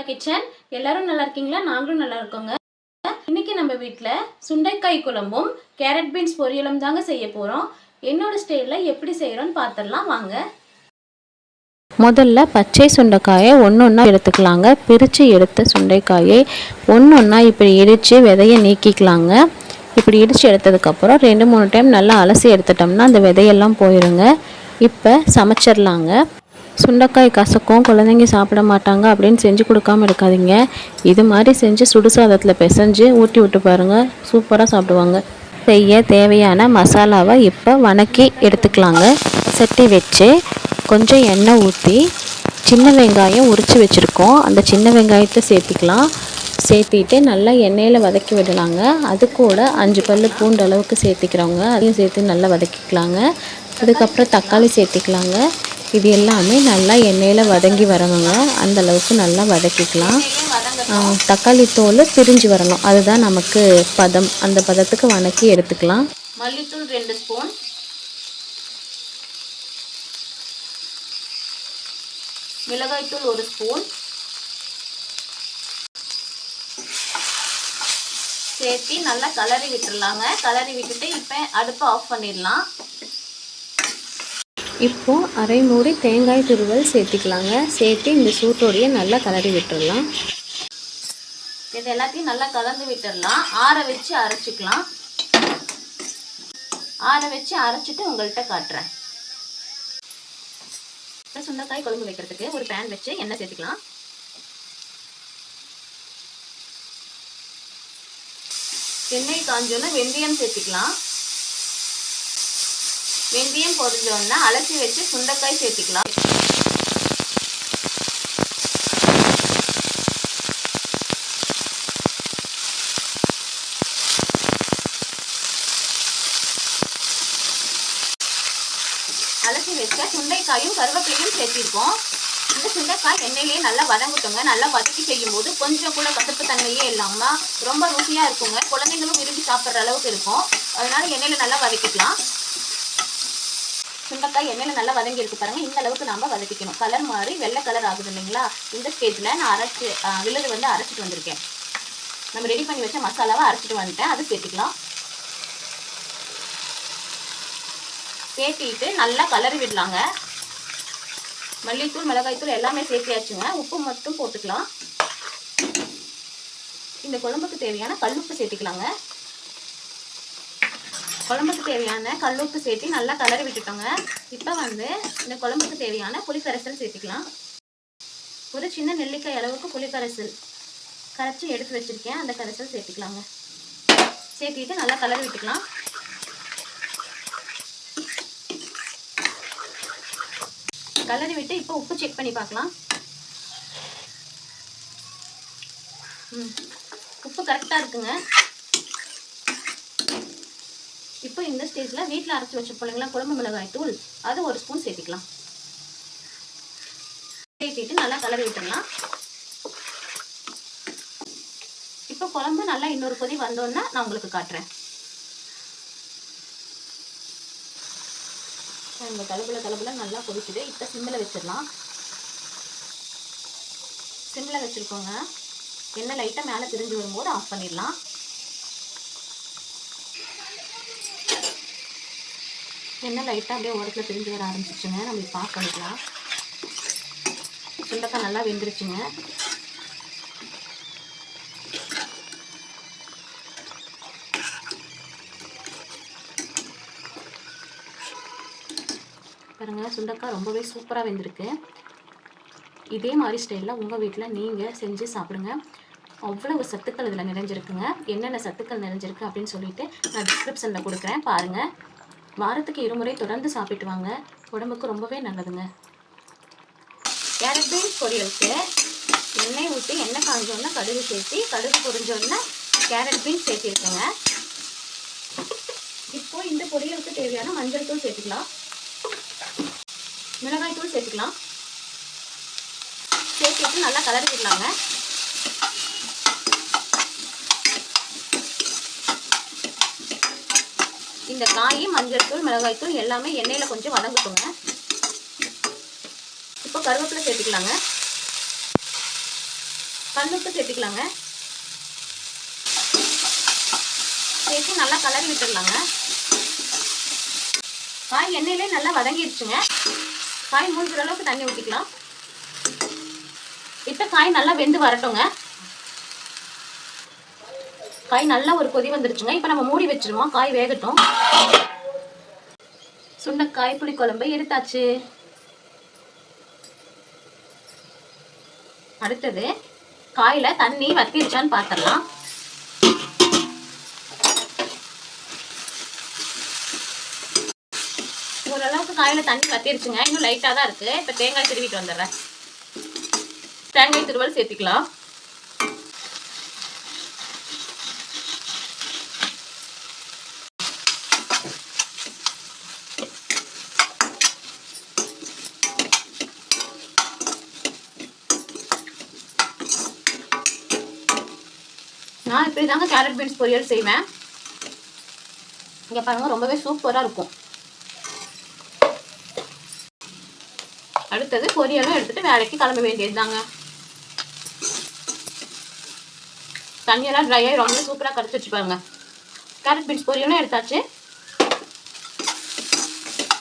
Siva kitchen. எல்லாரும் நல்லா இருக்கீங்களா? நாங்களும் நல்லா இருக்கோங்க. இன்னைக்கு நம்ம வீட்டில் சுண்டைக்காய் குழம்பும் கேரட் பீன்ஸ் பொரியலும் தாங்க செய்ய போகிறோம் என்னோட ஸ்டைலில் எப்படி செய்கிறோன்னு பார்த்துடலாம் வாங்க. முதல்ல பச்சை சுண்டைக்காயை ஒன்று ஒன்றா எடுத்துக்கலாங்க. பிரித்து எடுத்த சுண்டைக்காயை ஒன்று ஒன்றா இப்படி இடித்து விதையை நீக்கிக்கலாங்க. இப்படி இடித்து எடுத்ததுக்கப்புறம் ரெண்டு மூணு டைம் நல்லா அலசி எடுத்துட்டோம்னா அந்த விதையெல்லாம் போயிடுங்க இப்போ சமைச்சிடலாங்க. சுண்டைக்காய் கசக்கும் குழந்தைங்க சாப்பிட மாட்டாங்க அப்படின்னு செஞ்சு கொடுக்காம இருக்காதீங்க. இது மாதிரி செஞ்சு சுடுசாதத்தில் பிசைஞ்சு ஊட்டி விட்டு பாருங்கள் சூப்பராக சாப்பிடுவாங்க. செய்ய தேவையான மசாலாவை இப்போ வணக்கி எடுத்துக்கலாங்க. சட்டி வச்சு கொஞ்சம் எண்ணெய் ஊற்றி சின்ன வெங்காயம் உரித்து வச்சுருக்கோம். அந்த சின்ன வெங்காயத்தை சேர்த்திக்கலாம். சேர்த்திட்டு நல்லா எண்ணெயில் வதக்கி விடலாங்க. அது கூட அஞ்சு பல் பூண்டு அளவுக்கு சேர்த்திக்கிறவங்க அதையும் சேர்த்து நல்லா வதக்கிக்கலாங்க. அதுக்கப்புறம் தக்காளி சேர்த்திக்கலாங்க. இது எல்லாமே நல்லா எண்ணெயில் வதங்கி வரணுங்க. அந்த அளவுக்கு நல்லா வதக்கிக்கலாம். தக்காளி தோல் பிரிஞ்சு வரணும். அதுதான் நமக்கு பதம். அந்த பதத்துக்கு வணக்கி எடுத்துக்கலாம். மல்லித்தூள் ரெண்டு ஸ்பூன். மிளகாய்த்தூள் ஒரு ஸ்பூன். சேர்த்து நல்லா கலரி விட்டுடலாங்க கலரி விட்டுட்டு இப்போ அடுப்பை ஆஃப் பண்ணிடலாம். இப்போது அரை மூடி தேங்காய் துருவல் சேர்த்திக்கலாங்க. சேர்த்து இந்த சூட்டோடையே நல்லா கலரி விட்டுடலாம் இது எல்லாத்தையும் நல்லா கலந்து விட்டுடலாம் ஆற வச்சு அரைச்சிக்கலாம். ஆற வச்சு அரைச்சிட்டு உங்கள்கிட்ட காட்டுறேன். இப்போ சுண்டைக்காய் குழம்பு வைக்கிறதுக்கு ஒரு பேன் வச்சு எண்ணெய் சேர்த்துக்கலாம். எண்ணெய் காஞ்சோன்னா வெந்தயம் சேர்த்துக்கலாம். வெந்தயம் பொரிஞ்சோன்னா அலசி வச்சு சுண்டைக்காய் சேர்த்துக்கலாம். அலசி வச்ச சுண்டைக்காயும் கருவேப்பிலையும் சேர்த்திருக்கோம். இந்த சுண்டைக்காய் எண்ணெயிலேயே நல்லா வதங்கட்டுங்க. நல்லா வதக்கி செய்யும்போது கொஞ்சம் கூட கசப்பு தன்மையே இல்லாமல் ரொம்ப ருசியாக இருக்குங்க. குழந்தைங்களும் விரும்பி சாப்பிட்ற அளவுக்கு இருக்கும். அதனால எண்ணெயில் நல்லா வதக்கிக்கலாம். சுண்டக்காய் எண்ணெயில் நல்லா வதங்கி இருக்கு பாருங்கள் இந்த அளவுக்கு நாம் வதக்கிக்கணும். கலர் மாதிரி வெள்ளை கலர் ஆகுது இல்லைங்களா? இந்த ஸ்டேஜில் நான் அரைச்சி விழுது வந்து அரைச்சிட்டு வந்திருக்கேன். நம்ம ரெடி பண்ணி வச்ச மசாலாவை அரைச்சிட்டு வந்துட்டேன். அது சேர்த்துக்கலாம். சேர்த்திட்டு நல்லா கலரி விடலாங்க. மல்லித்தூள் மிளகாய்த்தூள் எல்லாமே சேர்த்தியாச்சுங்க. உப்பு மட்டும் போட்டுக்கலாம். இந்த குழம்புக்கு தேவையான கல்லுப்பு சேர்த்திக்கலாங்க. குழம்புக்கு தேவையான கல்லுப்பு சேர்த்து நல்லா கலரி விட்டுட்டோங்க இப்போ வந்து இந்த குழம்புக்கு தேவையான புளிக்கரைசல் சேர்த்துக்கலாம். ஒரு சின்ன நெல்லிக்காய் அளவுக்கு புளிக்கரைசல் கரைச்சி எடுத்து வச்சுருக்கேன். அந்த கரைசல் சேர்த்துக்கலாங்க. சேர்த்திட்டு நல்லா கலரி விட்டுக்கலாம். கலரி விட்டு இப்போ உப்பு செக் பண்ணி பார்க்கலாம். ம். உப்பு கரெக்டாக இருக்குங்க. இப்போ இந்த ஸ்டேஜில் வீட்டில் அரைச்சி வச்ச இல்லைங்களா குழம்பு மிளகாய் தூள் அது ஒரு ஸ்பூன் சேர்த்திக்கலாம். சேர்த்திட்டு நல்லா கலரி விட்டுடலாம். இப்போ குழம்பு நல்லா இன்னொரு கொதி வந்தோன்னா நான் உங்களுக்கு காட்டுறேன். இந்த கலப்புல கலப்புல நல்லா கொதிக்குது. இப்போ சிம்மில் வச்சிடலாம். சிம்மில் வச்சுருக்கோங்க. எண்ணெய் லைட்டாக மேலே பிரிஞ்சு வரும்போது ஆஃப் பண்ணிடலாம். எண்ணெய் லைட்டாக அப்படியே ஓரத்தில் பிரிஞ்சு வர ஆரம்பிச்சிச்சுங்க நம்ம இப்போ ஆஃப் பண்ணிக்கலாம். சுண்டக்காய் நல்லா வெந்துருச்சுங்க. பாருங்கள் சுண்டக்காய் ரொம்பவே சூப்பராக வெந்திருக்கு. இதே மாதிரி ஸ்டைலில் உங்கள் வீட்டில் நீங்கள் செஞ்சு சாப்பிடுங்க. அவ்வளவு சத்துக்கள் இதில் நிறைஞ்சிருக்குங்க. என்னென்ன சத்துக்கள் நிறைஞ்சிருக்கு அப்படின்னு சொல்லிட்டு நான் டிஸ்கிரிப்ஷனில் கொடுக்குறேன். பாருங்கள் வாரத்துக்கு இருமுறை தொடர்ந்து சாப்பிட்டு வாங்க உடம்புக்கு ரொம்பவே நல்லதுங்க. கேரட் பீன்ஸ் பொரியலுக்கு எண்ணெய் ஊற்றி எண்ணெய் காஞ்சோன்னா கடுகு சேர்த்து கடுகு பொரிஞ்சோன்னா கேரட் பீன்ஸ் சேர்த்திருக்கேங்க. இப்போ இந்த பொரியலுக்கு தேவையான மஞ்சள் தூள் சேர்த்துக்கலாம். மிளகாய் தூள் சேர்த்துக்கலாம். சேர்த்துட்டு நல்லா கலரிக்கலாங்க இந்த காய் மஞ்சள் தூள் மிளகாய் தூள் எல்லாமே எண்ணெயில் கொஞ்சம் வதங்கட்டுங்க. இப்போ கருவேப்பிலை சேர்த்துக்கலாங்க. கல்லுப்பு சேர்த்துக்கலாங்க. சேர்த்து நல்லா கலரி விட்டுடலாங்க. காய் எண்ணெயிலே நல்லா வதங்கிடுச்சுங்க. காய் மூழ்கிற அளவுக்கு தண்ணி ஊற்றிக்கலாம் இப்போ காய் நல்லா வெந்து வரட்டுங்க. காய் நல்லா ஒரு கொதி வந்துருச்சுங்க. இப்போ நம்ம மூடி வச்சிருவோம். காய் வேகட்டும். சுண்டைக்காய் புளிக்குழம்பு எடுத்தாச்சு. அடுத்தது காயில் தண்ணி வத்திருச்சான்னு பார்த்துடலாம் ஓரளவுக்கு காயில் தண்ணி வத்திருச்சுங்க. இன்னும் லைட்டாக தான் இருக்குது இப்போ தேங்காய் திருவிட்டு வந்துடுறேன். தேங்காய் திருவல் சேர்த்துக்கலாம். நான் இப்படி தாங்க கேரட் பீன்ஸ் பொரியல் செய்வேன். இங்கே பாருங்க ரொம்பவே சூப்பராக இருக்கும். அடுத்தது பொரியலும் எடுத்துட்டு வேலைக்கு கிளம்ப வேண்டியது தாங்க தண்ணியெல்லாம் ட்ரை ஆகி ரொம்ப சூப்பராக கரைச்சி வச்சு கேரட் பீன்ஸ் பொரியலும் எடுத்தாச்சு.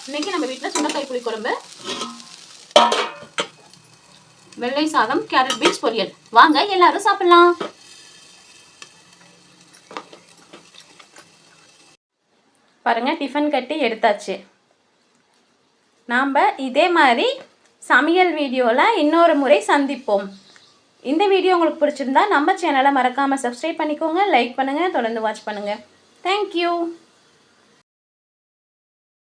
இன்றைக்கி நம்ம வீட்டில் சுண்டக்காய் புளி குழம்பு வெள்ளை சாதம் கேரட் பீன்ஸ் பொரியல். வாங்க எல்லாரும் சாப்பிடலாம். பாருங்கள் டிஃபன் கட்டி எடுத்தாச்சு. நாம் இதே மாதிரி சமையல் வீடியோவில் இன்னொரு முறை சந்திப்போம். இந்த வீடியோ உங்களுக்கு பிடிச்சிருந்தா நம்ம சேனலை மறக்காமல் சப்ஸ்கிரைப் பண்ணிக்கோங்க லைக் பண்ணுங்கள் தொடர்ந்து வாட்ச் பண்ணுங்கள் தேங்க்யூ